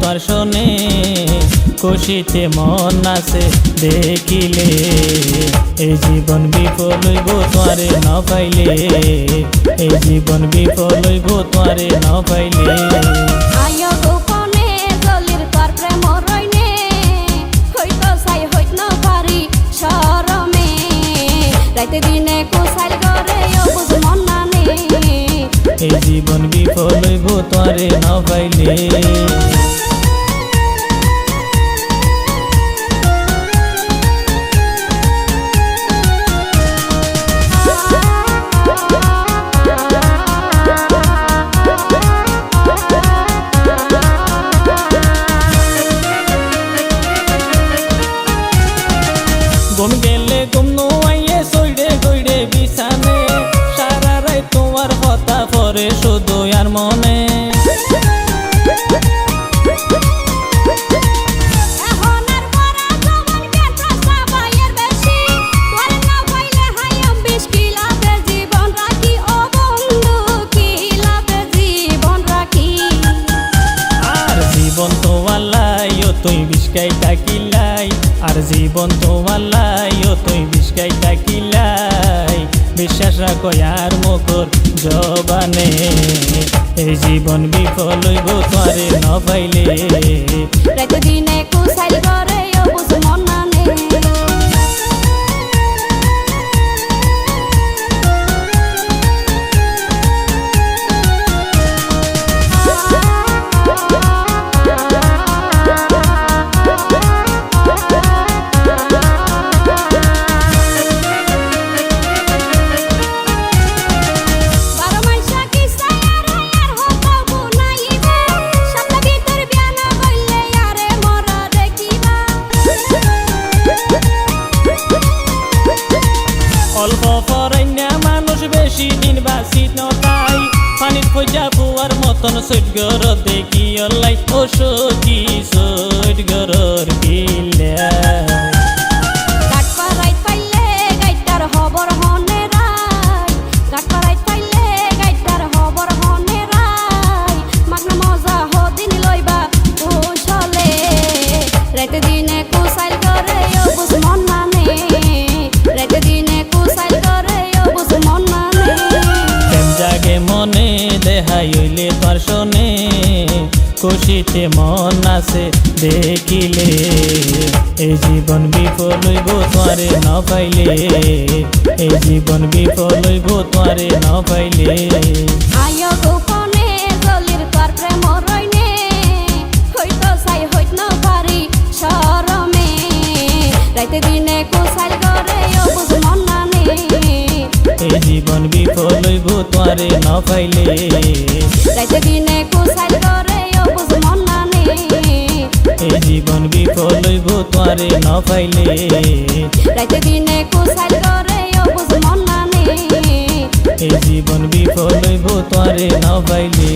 তোর শোনে, খুশিতে মন আছে, দেখিলে। এই জীবন বিফল হইব তোরে ন পাইলে এই জীবন বিফল হইব তোরে ন পাইলে আয় গোপনে এই জীবন বিফল হইব তোরে না পাইলে। তুই বিষ্কাই থাকিলাই আর জীবন তোমার লাই, ও তুই বিষ্কাই থাকিলাই বিশ্বাস রাখো আর মকর জবানে, এই জীবন বিফল হইব তোরে ন পাইলে পুয়ার মতন সৈট গর দেখি অলাই ও সখী সৈট গরর কিল্লা খুশিতে মন আছে দেখিলে এই জীবন বিফল হইব তোরে ন পাইলে এই জীবন বিফল হইব তোরে ন পাইলে আয় গোপনে জলির তোর প্রেম রইনে হইতো চাই হইত ন পারি সরমে রাইতে দিনে কুশাল করে অবুজ মন নানে এই জীবন বিফল হইব তোরে ন পাইলে রাইতে দিনে কুশাল করে এই জীবন বিফল হইব তোরে ন পাইলে। রাইতে দিনে কুশাল করে অবুজ মন নানে এই জীবন বিফল তোরে ন পাইলে।